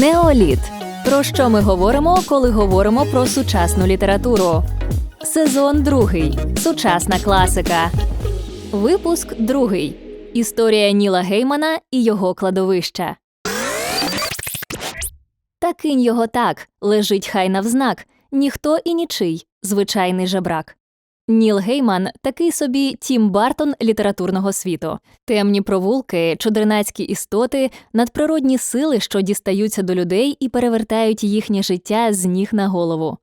Неоліт. Про що ми говоримо, коли говоримо про сучасну літературу? Сезон другий. Сучасна класика. Випуск другий. Історія Ніла Геймана і його кладовища. Та кинь його так, лежить хай навзнак, ніхто і нічий, звичайний жебрак. Ніл Гейман такий собі Тім Бартон літературного світу. Темні провулки, чудернацькі істоти, надприродні сили, що дістаються до людей і перевертають їхнє життя з ніг на голову.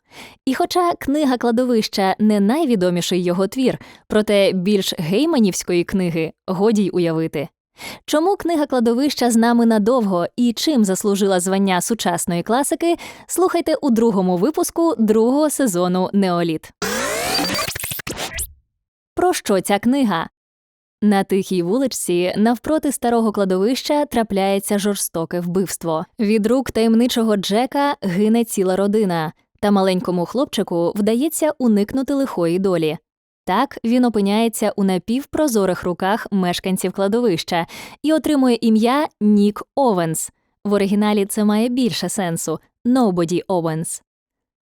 І хоча книга кладовища не найвідоміший його твір, проте більш гейманівської книги годі й уявити. Чому книга кладовища з нами надовго і чим заслужила звання сучасної класики, слухайте у другому випуску другого сезону Неоліт. Про що ця книга? На тихій вуличці, навпроти старого кладовища, трапляється жорстоке вбивство. Від рук таємничого Джека гине ціла родина, та маленькому хлопчику вдається уникнути лихої долі. Так він опиняється у напівпрозорих руках мешканців кладовища і отримує ім'я Нік Овенс. В оригіналі це має більше сенсу Nobody Owens.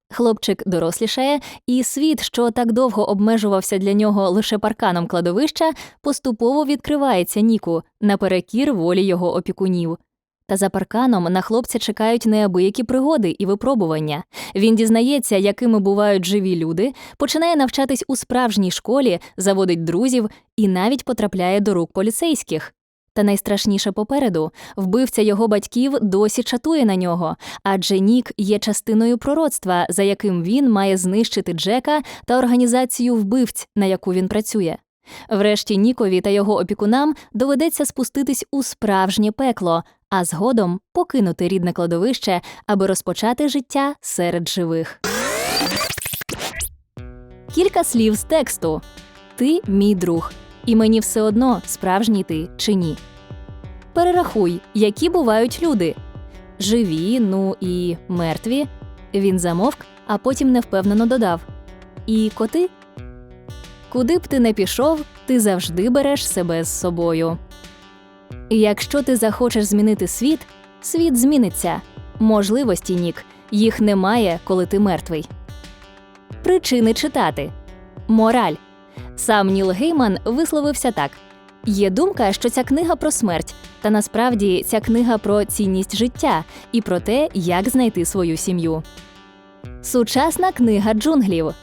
Хлопчик дорослішає, і світ, що так довго обмежувався для нього лише парканом кладовища, поступово відкривається Ніку наперекір волі його опікунів. Та за парканом на хлопця чекають неабиякі пригоди і випробування. Він дізнається, якими бувають живі люди, починає навчатись у справжній школі, заводить друзів і навіть потрапляє до рук поліцейських. Та найстрашніше попереду вбивця його батьків досі чатує на нього, адже Нік є частиною пророцтва, за яким він має знищити Джека та організацію вбивць, на яку він працює. Врешті Нікові та його опікунам доведеться спуститись у справжнє пекло, а згодом покинути рідне кладовище, аби розпочати життя серед живих. Кілька слів з тексту Ти мій друг, і мені все одно справжній ти чи ні. Перерахуй, які бувають люди живі, ну і мертві. Він замовк, а потім невпевнено додав І коти. Куди б ти не пішов, ти завжди береш себе з собою. Якщо ти захочеш змінити світ, світ зміниться. Можливості, Нік, їх немає, коли ти мертвий. Причини читати Мораль. Сам Ніл Гейман висловився так: є думка, що ця книга про смерть, та насправді ця книга про цінність життя і про те, як знайти свою сім'ю. Сучасна книга джунглів.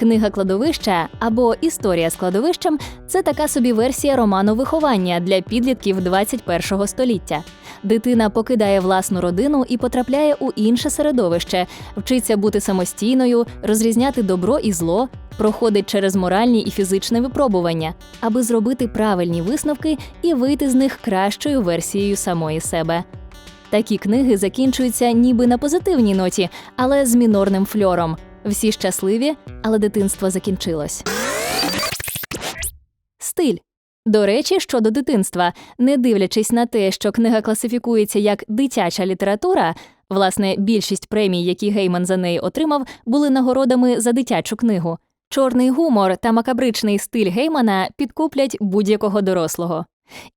Книга кладовища або Історія з кладовищем це така собі версія роману виховання для підлітків 21-го століття. Дитина покидає власну родину і потрапляє у інше середовище, вчиться бути самостійною, розрізняти добро і зло, проходить через моральні і фізичне випробування, аби зробити правильні висновки і вийти з них кращою версією самої себе. Такі книги закінчуються ніби на позитивній ноті, але з мінорним фльором. Всі щасливі, але дитинство закінчилось. Стиль. До речі, щодо дитинства, не дивлячись на те, що книга класифікується як дитяча література, власне, більшість премій, які Гейман за неї отримав, були нагородами за дитячу книгу. Чорний гумор та макабричний стиль Геймана підкуплять будь-якого дорослого.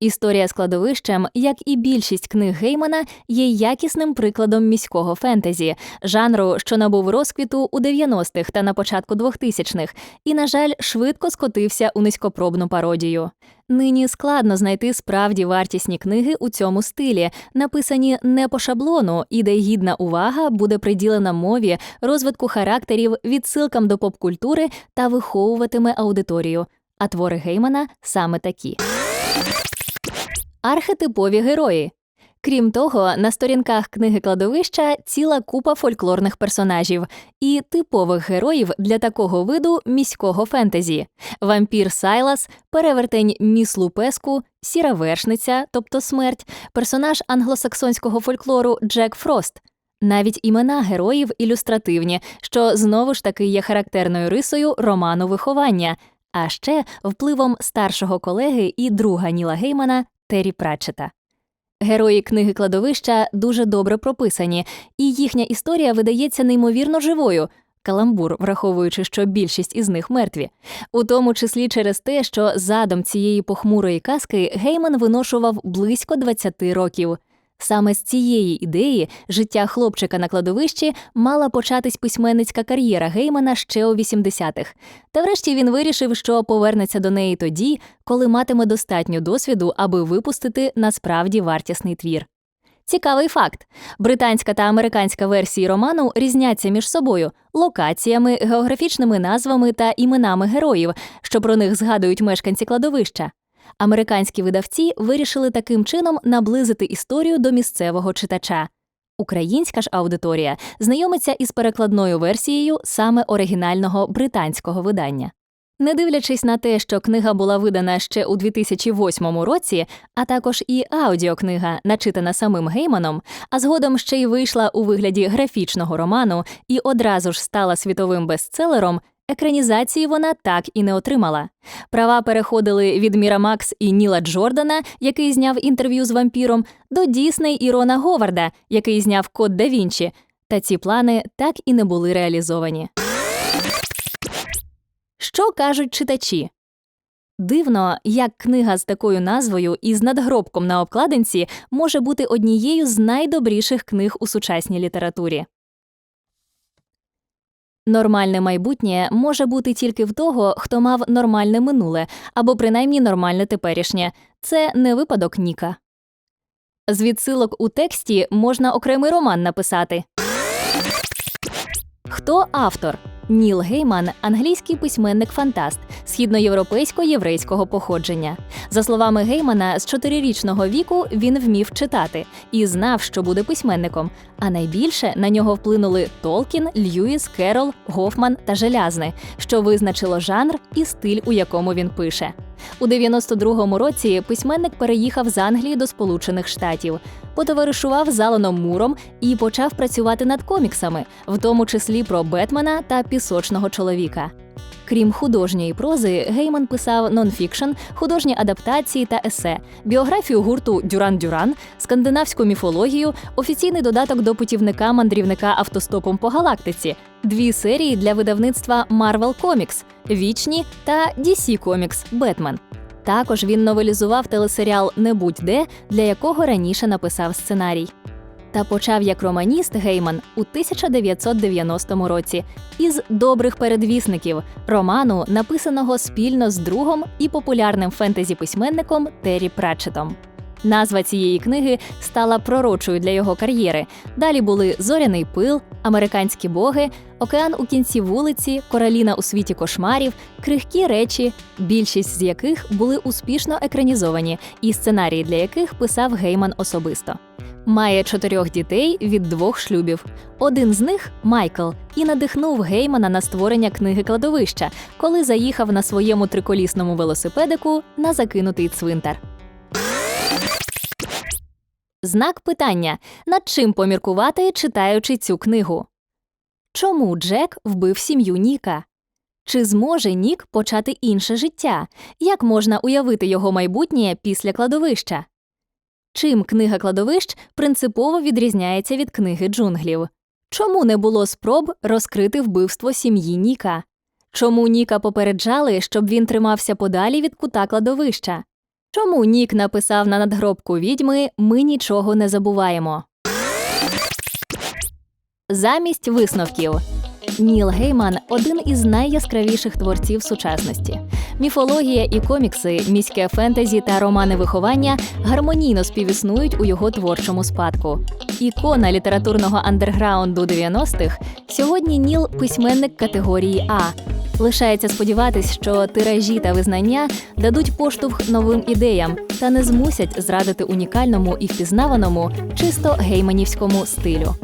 Історія з кладовищем, як і більшість книг Геймана, є якісним прикладом міського фентезі, жанру, що набув розквіту у 90-х та на початку 2000-х, і, на жаль, швидко скотився у низькопробну пародію. Нині складно знайти справді вартісні книги у цьому стилі, написані не по шаблону, і де гідна увага буде приділена мові, розвитку характерів, відсилкам до поп-культури та виховуватиме аудиторію. А твори Геймана саме такі. Архетипові герої. Крім того, на сторінках книги кладовища ціла купа фольклорних персонажів і типових героїв для такого виду міського фентезі: вампір Сайлас, перевертень Міс Лупеску, сіра вершниця, тобто смерть, персонаж англосаксонського фольклору Джек Фрост. Навіть імена героїв ілюстративні, що знову ж таки є характерною рисою роману виховання, а ще впливом старшого колеги і друга Ніла Геймана Террі Пратчета. Герої книги кладовища дуже добре прописані, і їхня історія видається неймовірно живою. Каламбур, враховуючи, що більшість із них мертві, у тому числі через те, що задом цієї похмурої казки Гейман виношував близько 20 років. Саме з цієї ідеї життя хлопчика на кладовищі мала початись письменницька кар'єра Геймана ще у 80-х. Та врешті він вирішив, що повернеться до неї тоді, коли матиме достатньо досвіду, аби випустити насправді вартісний твір. Цікавий факт: британська та американська версії роману різняться між собою локаціями, географічними назвами та іменами героїв, що про них згадують мешканці кладовища. Американські видавці вирішили таким чином наблизити історію до місцевого читача. Українська ж аудиторія знайомиться із перекладною версією саме оригінального британського видання. Не дивлячись на те, що книга була видана ще у 2008 році, а також і аудіокнига, начитана самим Гейманом, а згодом ще й вийшла у вигляді графічного роману і одразу ж стала світовим бестселером, екранізації вона так і не отримала. Права переходили від Міра Макс і Ніла Джордана, який зняв інтерв'ю з вампіром, до Дісней і Рона Говарда, який зняв Код да Вінчі. Та ці плани так і не були реалізовані. Що кажуть читачі? Дивно, як книга з такою назвою і з надгробком на обкладинці може бути однією з найдобріших книг у сучасній літературі. Нормальне майбутнє може бути тільки в того, хто мав нормальне минуле або принаймні нормальне теперішнє. Це не випадок Ніка. З відсилок у тексті можна окремий роман написати. Хто автор? Ніл Гейман англійський письменник-фантаст східноєвропейсько-єврейського походження. За словами Геймана, з чотирирічного віку він вмів читати і знав, що буде письменником. А найбільше на нього вплинули Толкін, Льюіс, Керол, Гофман та Желязни, що визначило жанр і стиль, у якому він пише. У 92-му році письменник переїхав з Англії до Сполучених Штатів, потоваришував з Аланом Муром і почав працювати над коміксами, в тому числі про Бетмена та пісочного чоловіка. Крім художньої прози, Гейман писав нонфікшн, художні адаптації та есе, біографію гурту Дюран Дюран, скандинавську міфологію, офіційний додаток до путівника мандрівника автостопом по галактиці, дві серії для видавництва Marvel Comics, Вічні та DC Comics Бетмен. Також він новелізував телесеріал Не будь-де, для якого раніше написав сценарій. Та почав як романіст Гейман у 1990 році із добрих передвісників роману, написаного спільно з другом і популярним фентезі-письменником Террі Пратчетом. Назва цієї книги стала пророчою для його кар'єри. Далі були Зоряний пил, Американські боги, Океан у кінці вулиці, Короліна у світі кошмарів, крихкі речі, більшість з яких були успішно екранізовані, і сценарії для яких писав Гейман особисто. Має чотирьох дітей від двох шлюбів. Один з них Майкл, і надихнув Геймана на створення книги кладовища, коли заїхав на своєму триколісному велосипедику на закинутий цвинтар. Знак питання: над чим поміркувати, читаючи цю книгу? Чому Джек вбив сім'ю Ніка? Чи зможе Нік почати інше життя? Як можна уявити його майбутнє після кладовища? Чим книга кладовищ принципово відрізняється від книги джунглів? Чому не було спроб розкрити вбивство сім'ї Ніка? Чому Ніка попереджали, щоб він тримався подалі від кута кладовища? Чому Нік написав на надгробку відьми Ми нічого не забуваємо? Замість висновків Ніл Гейман один із найяскравіших творців сучасності. Міфологія і комікси, міське фентезі та романи виховання гармонійно співіснують у його творчому спадку. Ікона літературного андерграунду 90-х сьогодні Ніл письменник категорії А. Лишається сподіватись, що тиражі та визнання дадуть поштовх новим ідеям та не змусять зрадити унікальному і впізнаваному чисто гейманівському стилю.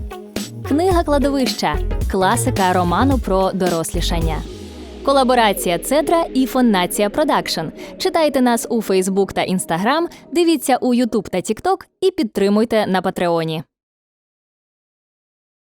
Книга кладовища класика роману про дорослішання. Колаборація Цедра і Фоннація Продакшн. Читайте нас у Фейсбук та Інстаграм, дивіться у Ютуб та Тікток і підтримуйте на Патреоні.